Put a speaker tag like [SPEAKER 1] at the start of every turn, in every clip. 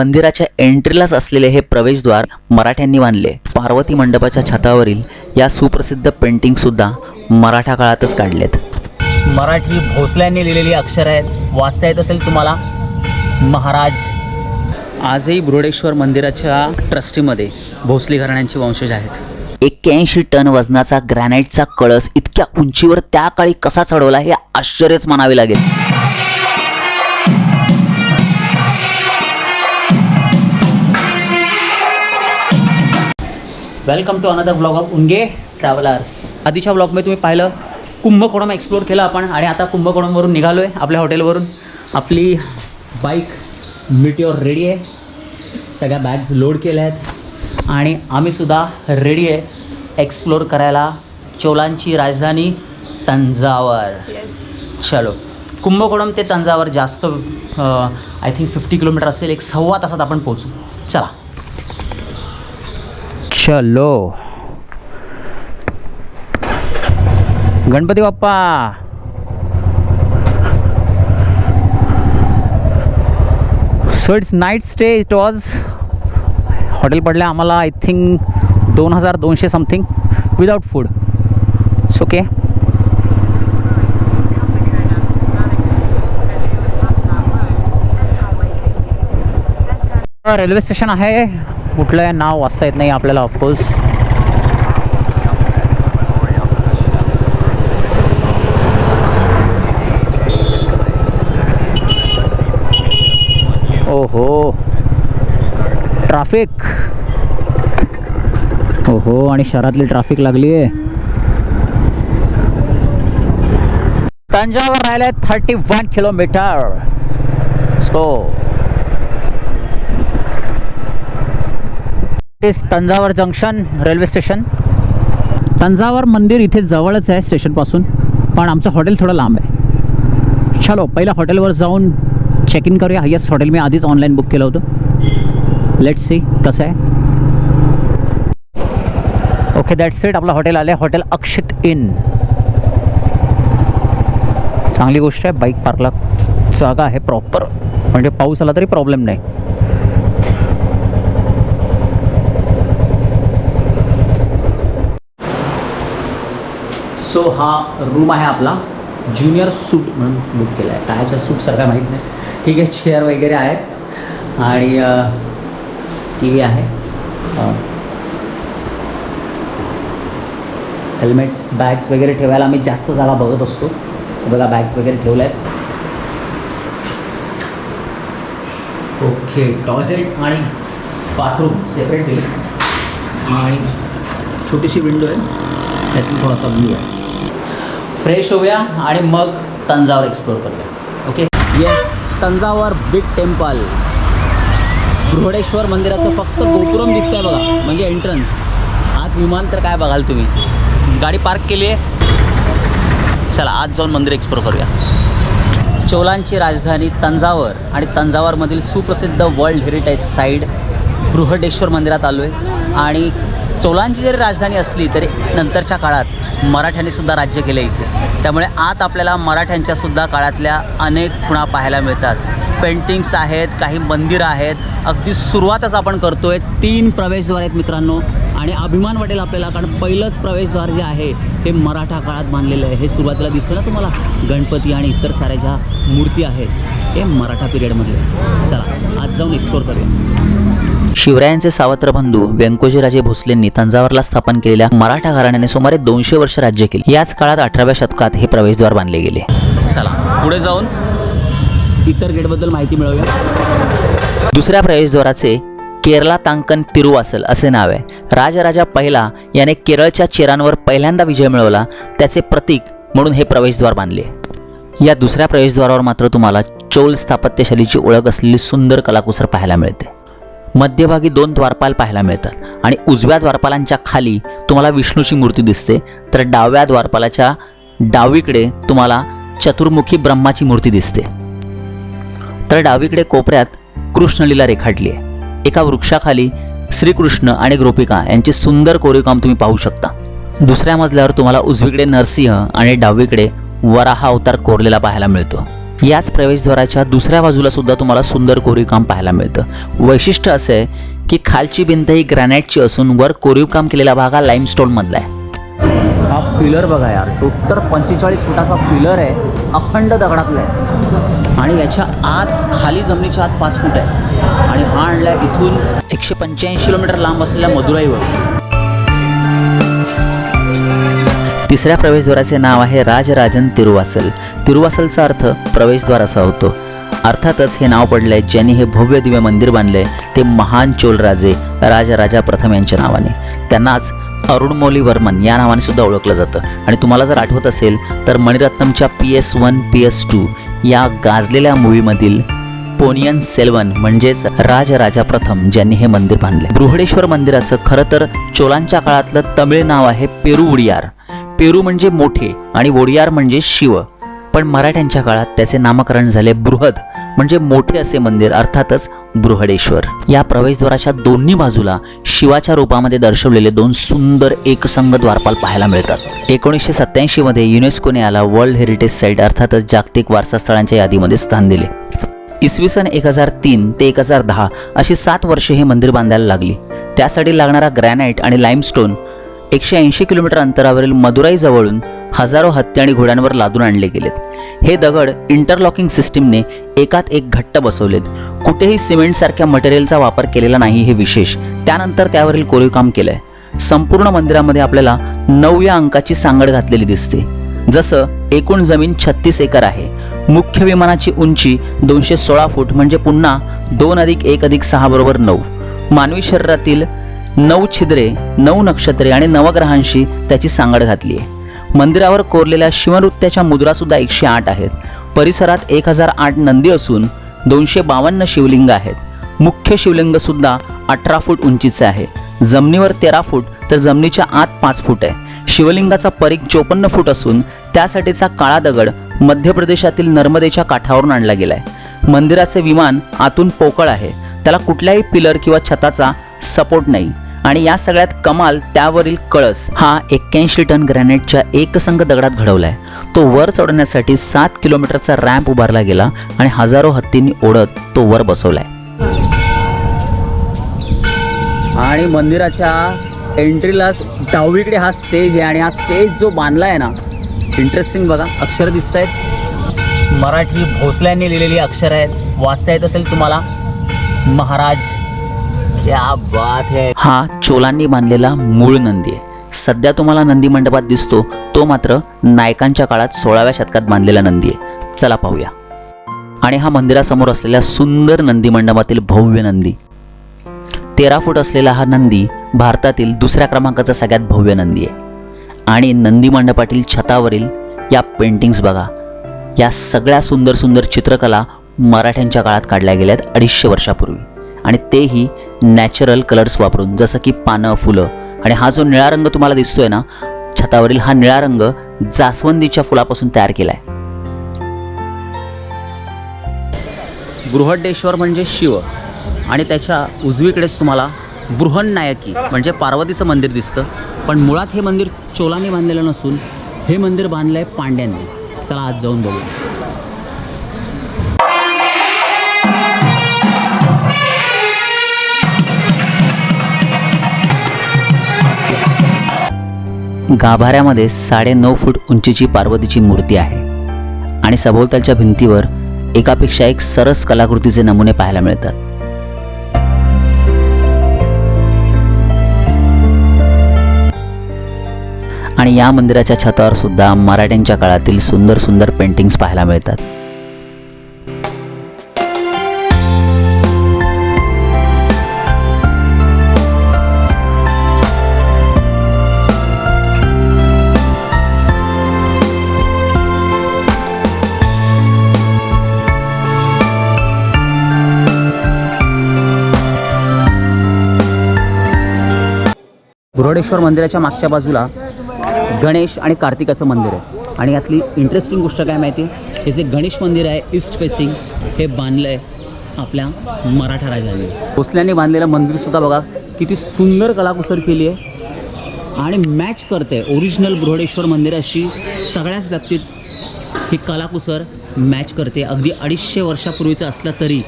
[SPEAKER 1] मंदिराच्या एंट्रीलाच असलेले हे प्रवेशद्वार मराठ्यांनी बांधले. पार्वती मंडपाच्या छतावरील या सुप्रसिद्ध पेंटिंग सुद्धा मराठा काळातच काढलेत. मराठी भोसल्यांनी लिहिलेली अक्षर आहेत. वाचता येत असेल तुम्हाला? महाराज. आजही बृहडेश्वर मंदिराच्या ट्रस्टीमध्ये भोसले घराण्यांचे वंशज आहेत. एक्क्याऐंशी टन वजनाचा ग्रॅनाईटचा कळस इतक्या उंचीवर त्या काळी कसा चढवला हे आश्चर्यच मानावे लागेल. Welcome to another blog of Unge travellers आधीच्या ब्लॉगमध्ये तुम्ही पाहिलं कुंभकोणम एक्सप्लोर केलं आपण आणि आता कुंभकोणमवरून निघालो आहे आपल्या हॉटेलवरून आपली बाईक मिटिओर रेडी आहे. सगळ्या बॅग्स लोड केल्या आहेत. आणि आम्हीसुद्धा रेडी आहे एक्सप्लोर करायला चोलांची राजधानी तंजावर. चलो. कुंभकोणम ते तंजावर जास्त आय थिंक फिफ्टी किलोमीटर असेल एक सव्वा तासात आपण पोचू चला. चलो। Ganpati Bappa. So it's night stay it was hotel पडलं आम्हाला आय थिंक दोन हजार दोनशे something without food it's okay railway station आहे. कुठलं नाव वाचता येत नाही आपल्याला ऑफकोर्स ओहो. ट्राफिक. ओहो आणि शहरातली ट्राफिक लागली आहे तंजावर राहिले thirty one kilometre so is Thanjavur junction railway station Thanjavur मंदिर इथे जवळच आहे स्टेशनपासून पण आमचं हॉटेल थोडं लांब आहे. चलो पहिल्या हॉटेलवर जाऊन चेक इन करूया. येस हॉटेल मी आधीच ऑनलाईन बुक केलं होतं. लेट सी कसं आहे. ओके दॅट्स इट आपलं हॉटेल आलं आहे हॉटेल अक्षित इन चांगली गोष्ट आहे. बाईक पार्कला जागा आहे प्रॉपर म्हणजे पाऊस आला तरी प्रॉब्लेम नाही. सो हा रूम आहे आपला ज्युनियर सूट म्हणून बुक केला आहे. कायच्या सूटसारखा माहीत नाही. ठीक आहे चेअर वगैरे आहेत. आणि टी व्ही आहे. हेल्मेट्स बॅग्स वगैरे ठेवायला आम्ही जास्त जागा बघत असतो. बघा बॅग्स वगैरे ठेवल्या आहेत ओके टॉयलेट आणि बाथरूम सेपरेट दिले आणि छोटीशी विंडो आहे. त्यातून थोडासा व्ह्यू आहे. फ्रेश होऊया आणि मग तंजावर एक्सप्लोर करूया. Okay yes Thanjavur big temple Brihadeeswara मंदिराचं फक्त गोपुरम दिसतंय बघा म्हणजे एंट्रन्स आत विमान तर काय बघाल तुम्ही? गाडी पार्क केली आहे. चला आज जाऊन मंदिर एक्सप्लोर करूया. चोलांची राजधानी तंजावर आणि तंजावरमधील सुप्रसिद्ध वर्ल्ड हेरिटेज साईड बृहडेश्वर मंदिरात आलो आहे आणि चोलांची जरी राजधानी असली तरी नंतरच्या काळात मराठ्यांनी सुद्धा राज्य केलं इथे. त्यामुळे आत आपल्याला मराठ्यांच्या सुद्धा काळातल्या अनेक खुणा पाहायला मिळतात. पेंटिंग्स आहेत काही मंदिरं आहेत. अगदी सुरुवातच आपण करतोय तीन प्रवेशद्वार आहेत मित्रांनो. आणि अभिमान वाटेल आपल्याला कारण पहिलंच प्रवेशद्वार जे आहे ते मराठा काळात बांधलेलं आहे. हे सुरुवातीला दिसतं ना तुम्हाला? गणपती आणि इतर साऱ्या ज्या मूर्ती आहेत हे मराठा पिरियडमधले चला आज जाऊन एक्सप्लोर करूया. शिवरायांचे सावत्र बंधू व्यंकोजीराजे भोसलेंनी तंजावरला स्थापन केलेल्या मराठा घराण्याने सुमारे दोनशे वर्ष राज्य केले. याच काळात अठराव्या शतकात हे प्रवेशद्वार बांधले गेले. चला पुढे जाऊन इतर गेटबद्दल माहिती मिळवूया. दुसऱ्या प्रवेशद्वाराचे केरला तांकन तिरुवासल असे नाव आहे. राजराजा पहिला याने केरळच्या चेरांवर पहिल्यांदा विजय मिळवला त्याचे प्रतीक म्हणून हे प्रवेशद्वार बांधले. या दुसऱ्या प्रवेशद्वारावर मात्र तुम्हाला चोल स्थापत्यशैलीची ओळख असलेली सुंदर कलाकुसर पाहायला मिळते. मध्यभागी दोन द्वारपाल पाहायला मिळतात. आणि उजव्या द्वारपालांच्या खाली तुम्हाला विष्णूची मूर्ती दिसते. तर डाव्या द्वारपालाच्या डावीकडे तुम्हाला चतुर्मुखी ब्रह्माची मूर्ती दिसते. तर डावीकडे कोपऱ्यात कृष्णलीला रेखाटली आहे एका वृक्षाखाली श्रीकृष्ण आणि गोपिका यांचे सुंदर कोरीवकाम तुम्ही पाहू शकता. दुसऱ्या मजल्यावर तुम्हाला उजवीकडे नरसिंह आणि डावीकडे वराहा अवतार कोरलेला पाहायला मिळतो. याच प्रवेशद्वाराच्या दुसऱ्या बाजूला सुद्धा तुम्हाला सुंदर कोरीवकाम पाहायला मिळतं. वैशिष्ट्य असं आहे की खालची भिंत ही ग्रॅनाईटची असून वर कोरीवकाम केलेला भाग हा लाईमस्टोनमधला आहे. हा पिलर बघा यार टोटल पंचेचाळीस फुटाचा पिलर आहे अखंड दगडातला आहे. आणि याच्या आत खाली जमिनीच्या आत पाच फूट आहे. आणि हा आणला इथून एकशे पंच्याऐंशी किलोमीटर लांब असलेल्या मदुराईवर. तिसऱ्या प्रवेशद्वाराचे नाव आहे राजराजन तिरुवासल. तिरुवासलचा अर्थ प्रवेशद्वार असा होतो. अर्थातच हे नाव पडलंय ज्यांनी हे भव्य दिव्य मंदिर बांधले ते महान चोल राजे राजराजा प्रथम यांच्या नावाने. त्यांनाच अरुणमौली वर्मन या नावाने सुद्धा ओळखलं जातं. आणि तुम्हाला जर आठवत असेल तर मणिरत्नमच्या P S one P S two या गाजलेल्या मूवीमधील पोनियन सेल्वन म्हणजेच राजराजा प्रथम ज्यांनी हे मंदिर बांधले बृहडेश्वर मंदिराचं खरं तर चोलांच्या काळातलं तमिळ नाव आहे पेरू उडियार. पेरू म्हणजे मोठे आणि ओडियार म्हणजे शिव. पण मराठ्यांच्या काळात त्याचे नामकरण झाले बृहद म्हणजे मोठे असे मंदिर अर्थातच बृहडेश्वर. या प्रवेशद्वाराच्या दोन्ही बाजूला शिवाच्या रूपामध्ये दर्शवलेले दोन सुंदर एकसंग द्वारपाल पाहायला मिळतात. एकोणीसशे सत्याऐंशी मध्ये युनेस्कोने याला वर्ल्ड हेरिटेज साईट अर्थातच जागतिक वारसा स्थळांच्या यादीमध्ये स्थान दिले. इसवी सन एक हजार तीन ते एक हजार दहा अशी सात वर्षे हे मंदिर बांधायला लागली. त्यासाठी लागणारा ग्रॅनाईट आणि लाईमस्टोन एकशे ऐंशी किलोमीटर अंतरावरील मदुराईजवळून हजारो हत्ती आणि घोड्यांवर लादून आणले गेलेत. हे दगड इंटरलॉकिंग सिस्टीमने एकात एक घट्ट बसवलेत. कुठेही सिमेंटसारख्या मटेरियलचा वापर केलेला नाही हे विशेष. त्यानंतर त्यावरील कोरीवकाम केलंय. संपूर्ण मंदिरामध्ये आपल्याला नऊ या अंकाची सांगड घातलेली दिसते. जसं एकूण जमीन छत्तीस एकर आहे. मुख्य विमानाची उंची दोनशे सोळा फूट म्हणजे पुन्हा दोन अधिक एक अधिक सहा बरोबर नऊ. मानवी शरीरातील नऊ छिद्रे नऊ नक्षत्रे आणि नवग्रहांशी त्याची सांगड घातली आहे. मंदिरावर कोरलेल्या शिवनृत्याच्या मुद्रासुद्धा एकशे आठ आहेत. परिसरात एक हजार आठ नंदी असून दोनशे बावन्न शिवलिंग आहेत. मुख्य शिवलिंगसुद्धा अठरा फूट उंचीचे आहे. जमिनीवर तेरा फूट तर जमिनीच्या आत पाच फूट आहे. शिवलिंगाचा परीख चोपन्न फूट असून त्यासाठीचा काळा दगड मध्य प्रदेशातील नर्मदेच्या काठावरून आणला गेलाय. मंदिराचे विमान आतून पोकळ आहे. त्याला कुठल्याही पिलर किंवा छताचा सपोर्ट नाही. आणि या सगळ्यात कमाल त्यावरील कळस हा एक्क्याऐंशी टन ग्रॅनाईटच्या एकसंघ दगडात घडवलाय. तो वर चढवण्यासाठी सात किलोमीटरचा रॅम्प उभारला गेला आणि हजारो हत्तींनी ओढत तो वर बसवलाय. आणि मंदिराच्या एंट्रीलाच डावीकडे हा स्टेज आहे आणि हा स्टेज जो बांधला आहे ना इंटरेस्टिंग बघा अक्षर दिसत आहेत मराठी भोसल्यांनी लिहिलेली अक्षर आहेत. वाचता येत असेल तुम्हाला. महाराज क्या बात है। हा चोलांनी बांधलेला मूळ नंदी आहे. सध्या तुम्हाला नंदी मंडपात दिसतो तो मात्र नायकांच्या काळात सोळाव्या शतकात बांधलेला नंदी आहे. चला पाहूया. आणि हा मंदिरासमोर असलेल्या सुंदर नंदी मंडपातील भव्य नंदी. तेरा फूट असलेला हा नंदी भारतातील दुसऱ्या क्रमांकाचा सगळ्यात भव्य नंदी आहे. आणि नंदी मंडपातील छतावरील या पेंटिंग्स बघा या सगळ्या सुंदर सुंदर चित्रकला मराठ्यांच्या काळात काढल्या गेल्यात अडीचशे वर्षापूर्वी. आणि तेही नॅचरल कलर्स वापरून जसं की पानं फुलं. आणि हा जो निळा रंग तुम्हाला दिसतोय ना छतावरील हा निळा रंग जास्वंदीच्या फुलापासून तयार केला आहे बृहडेश्वर म्हणजे शिव. आणि त्याच्या उजवीकडेच तुम्हाला बृहन्नायकी म्हणजे पार्वतीचं मंदिर दिसतं. पण मुळात हे मंदिर चोलांनी बांधलेलं नसून हे मंदिर बांधलं आहे पांड्यांनी. चला आज जाऊन बघू. गाभाऱ्यामध्ये साडे नऊ फूट उंचीची पार्वतीची मूर्ती आहे. आणि सभोवतालच्या भिंतीवर एकापेक्षा एक सरस कलाकृतीचे नमुने पाहायला मिळतात. आणि या मंदिराच्या छतावर सुद्धा मराठ्यांच्या काळातील सुंदर सुंदर पेंटिंग्स पाहायला मिळतात. बुरोडेश्वर मंदिराच्या मागच्या बाजूला गणेश आणि कार्तिकाचं मंदिर आहे. आणि यातली इंटरेस्टिंग गोष्ट काय माहिती? आहे हे जे गणेश मंदिर आहे ईस्ट फेसिंग हे बांधलं आहे आपल्या मराठा राजाने. भोसल्यांनी बांधलेलं मंदिरसुद्धा बघा किती सुंदर कलाकुसर केली आहे. आणि मॅच करते ओरिजिनल बृहडेश्वर मंदिराशी सगळ्याच बाबतीत ही कलाकुसर मॅच करते. अगदी अडीचशे वर्षापूर्वीचं असलं तरी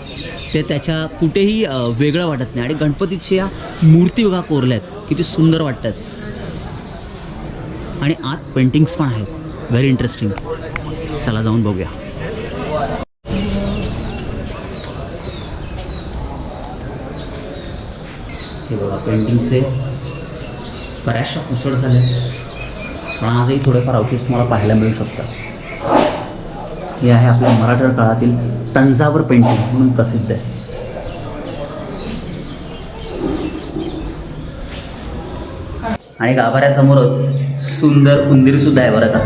[SPEAKER 1] ते त्याच्या कुठेही वेगळं वाटत नाही. आणि गणपतीच्या मूर्ती बघा आहेत किती सुंदर वाटतात. आणि आत पेंटिंग्स पण आहेत. व्हेरी इंटरेस्टिंग चला जाऊन बघूया. हे बघा पेंटिंगचे बऱ्याचशा उसळ झाल्या पण आजही थोडेफार अवशेष तुम्हाला पाहायला मिळू शकतात. हे आहे आपल्या मराठा काळातील तंजावर पेंटिंग म्हणून प्रसिद्ध आहे. आणि गाभाऱ्यासमोरच सुंदर उंदीर सुद्धा आहे बरं का.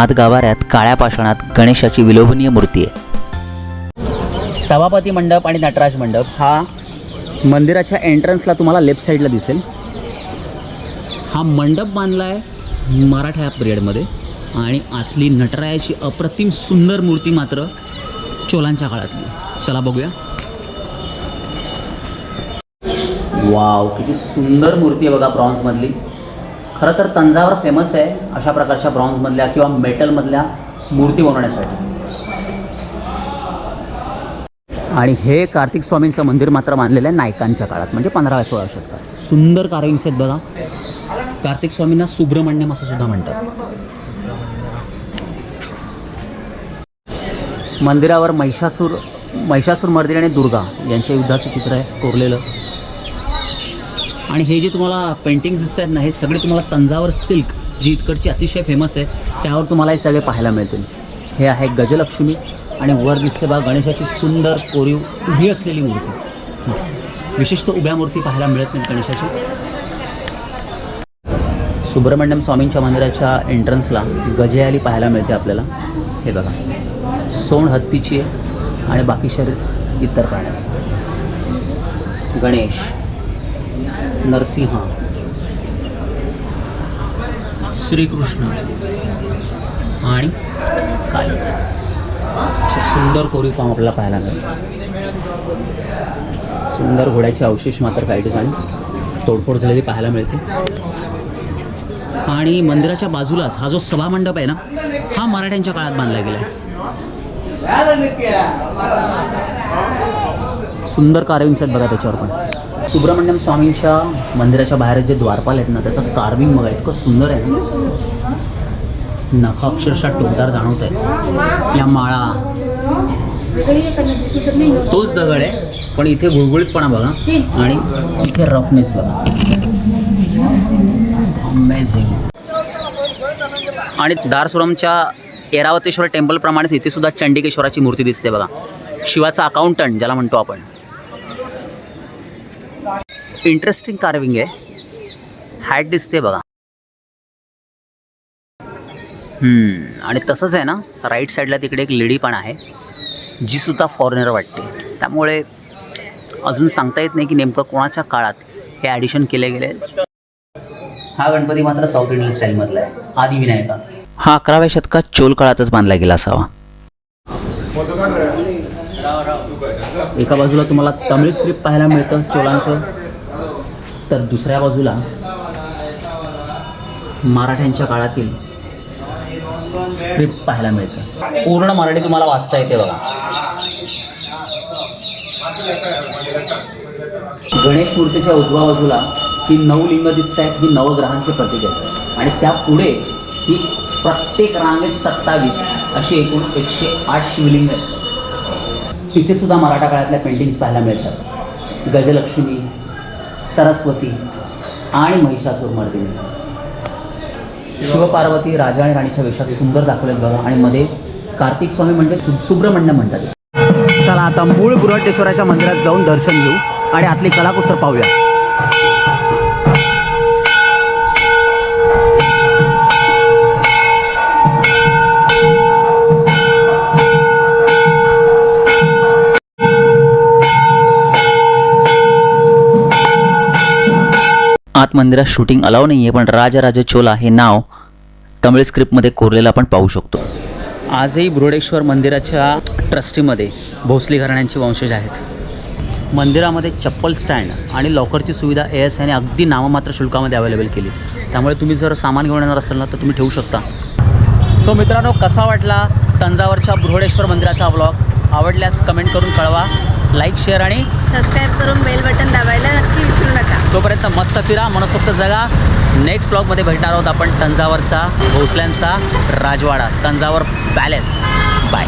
[SPEAKER 1] आत गाभाऱ्यात काळ्या पाषाणात गणेशाची विलोभनीय मूर्ती आहे. सभापती मंडप आणि नटराज मंडप हा मंदिराच्या एंट्रन्सला तुम्हाला लेफ्ट साईडला दिसेल. हा मंडप बांधला आहे मराठा पिरियडमध्ये आणि आतली नटरायाची अप्रतिम सुंदर मूर्ती मात्र चोलांच्या काळातली. चला बघूया. वाव किती सुंदर मूर्ती आहे बघा ब्रॉन्झमधली खरं तर तंजावर फेमस आहे अशा प्रकारच्या ब्रॉन्झमधल्या किंवा मेटलमधल्या मूर्ती बनवण्यासाठी. आणि हे कार्तिक स्वामींचं मंदिर मात्र मानलेलं आहे नायकांच्या काळात म्हणजे पंधराव्या सोळा शतकात. सुंदर कार्विंग्स आहेत बघा. कार्तिक स्वामींना सुब्रमण्यम असं सुद्धा म्हणतात. मंदिरावर महिषासूर महिषासूर मर्दिनी आणि दुर्गा यांच्या युद्धाचं चित्र आहे कोरलेलं. आणि हे जे तुम्हाला पेंटिंग्स दिसत आहेत ना हे सगळे तुम्हाला तंजावर सिल्क जी इकडची अतिशय फेमस आहे त्यावर तुम्हाला हे सगळे पाहायला मिळतील. हे आहे गजलक्ष्मी आणि वर दिसते बा गणेशाची सुंदर कोरीव उभी असलेली मूर्ती. विशेषतः उभ्या मूर्ती पाहायला मिळत नाही गणेशाची. सुब्रमण्यम स्वामींच्या मंदिराच्या एंट्रन्सला गजेआली पाहायला मिळते आपल्याला. हे बघा. सोंड हत्तीची आहे आणि बाकी शरीर इतर प्राण्याचं गणेश नरसिंह. श्रीकृष्ण आणि काली. असे सुंदर कोरीव काम आपल्याला पाहायला मिळेल. सुंदर घोड्याचे अवशेष मात्र काही ठिकाणी तोडफोड झालेली पाहायला मिळते. आणि मंदिराच्या बाजूलाच हा जो सभामंडप आहे ना हा मराठ्यांच्या काळात बांधला गेला आहे. सुंदर कार्विंग्स आहेत बघा त्याच्यावर पण. सुब्रमण्यम स्वामींच्या मंदिराच्या बाहेर जे द्वारपाल आहेत ना त्याचं कार्विंग बघा इतकं सुंदर आहे. नख अक्षरशः टोकदार जाणवत आहे या माळा. तोच दगड आहे पण इथे गुळगुळीतपणा बघा. आणि इथे रफनेस बघा. अमेझिंग आणि दारसुरमच्या ऐरावतेश्वर टेम्पलप्रमाणेच इथे सुद्धा चंडिकेश्वराची मूर्ती दिसते बघा. शिवाचा अकाउंटंट ज्याला म्हणतो आपण. इंटरेस्टिंग कार्विंग आहे. हॅट दिसते बघा. हम्म, आणि तसंच आहे ना राईट साईडला तिकडे एक लेडी पण आहे जी सुद्धा फॉरेनर वाटते. त्यामुळे अजून सांगता येत नाही की नेमकं कोणाच्या काळात हे ॲडिशन केले गेले. हा गणपती मात्र साऊथ इंडियन स्टाईलमधला आहे. आदिविनायका हा अकराव्या शतकात चोल काळातच बांधला गेला असावा. एका बाजूला तुम्हाला तमिळ स्क्रिप्ट पाहायला मिळतं चोलांचं तर दुसऱ्या बाजूला मराठ्यांच्या काळातील स्क्रिप्ट पाहायला मिळतं. पूर्ण मराठी तुम्हाला वाचता येते बघा. गणेश मूर्तीच्या उजव्या बाजूला ही नऊ लिंग दिसत आहेत ही नवग्रहांचे प्रतीक आहेत. आणि त्या पुढे ही प्रत्येक रांगेत सत्तावीस अशी एकूण एकशे आठ शिवलिंग आहेत. इथे सुद्धा मराठा काळातल्या पेंटिंग्स पाहायला मिळतात. गजलक्ष्मी सरस्वती आणि महिषासूर मर्दिनी. शिवपार्वती राजा आणि राणीच्या वेशात सुंदर दाखवलेत बघा. आणि मध्ये कार्तिक स्वामी म्हणजे सु सुब्रमण्य म्हणतात. चला आता मूळ बृहटेश्वराच्या मंदिरात जाऊन दर्शन घेऊ आणि आतली कलाकुसर पाहूया. आत मंदिरात शूटिंग अलाव नाही आहे पण राजराज चोला हे नाव तमिळ स्क्रिप्टमध्ये कोरलेलं आपण पाहू शकतो. आजही बृडेश्वर मंदिराच्या ट्रस्टीमध्ये भोसले घराण्यांचे वंशज आहेत. मंदिरामध्ये चप्पल स्टँड आणि लॉकरची सुविधा ए एस आयने अगदी नाममात्र शुल्कामध्ये अवेलेबल केली. त्यामुळे तुम्ही जर सामान घेऊन येणार असाल ना तर तुम्ही ठेवू शकता. सो मित्रांनो कसा वाटला तंजावरच्या बृहडेश्वर मंदिराचा ब्लॉग आवडल्यास कमेंट करून कळवा. लाईक शेअर आणि
[SPEAKER 2] सबस्क्राईब करून बेल बटन दाबायला नक्की विसरू नका.
[SPEAKER 1] तोपर्यंत मस्त फिरा मनसोक्त जगा. नेक्स्ट ब्लॉगमध्ये भेटणार आहोत आपण तंजावरचा भोसल्यांचा राजवाडा तंजावर पॅलेस बाय